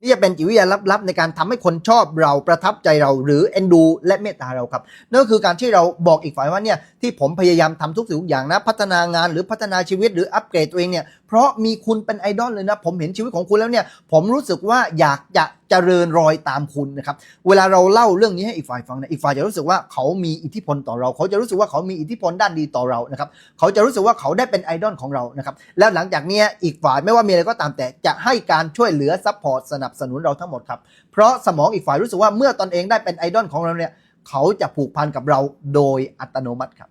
นี่จะเป็นจิตวิทยาลับๆในการทำให้คนชอบเราประทับใจเราหรือเอ็นดู และเมตตาเราครับนั่นก็คือการที่เราบอกอีกฝ่ายว่าเนี่ยที่ผมพยายามทำทุกสิ่งทุกอย่างนะ พัฒนางานหรือพัฒนาชีวิตหรืออัปเกรดตัวเองเนี่ยเพราะมีคุณเป็นไอดอลเลยนะ ผมเห็นชีวิตของคุณแล้วเนี่ยผมรู้สึกว่าอยากจะ จริญรอยตามคุณนะครับเวลาเราเล่าเรื่องนี้ให้อีกฝ่ายฟังเนี่ยอีกฝ่ายจะรู้สึกว่าเขามีอิทธิพลต่อเรา เขาจะรู้สึกว่าเขามีอิทธิพลด้านดีต่อเรานะครับเขาจะรู้สึกว่าเขาได้เป็นไอดอลของเรานะครับแล้วหลังจากนี้อีกฝ่ายไม่ว่ามีอะไรก็ตามแต่จะให้การช่วยเหลือซัพพอร์ตสนับสนุนเราทั้งหมดครับเพราะสมองอีกฝ่ายรู้สึกว่าเมื่อตนเองได้เป็นไอดอลของเราเนี่ยเขาจะผูกพันกับเราโดยอัตโนมัติครับ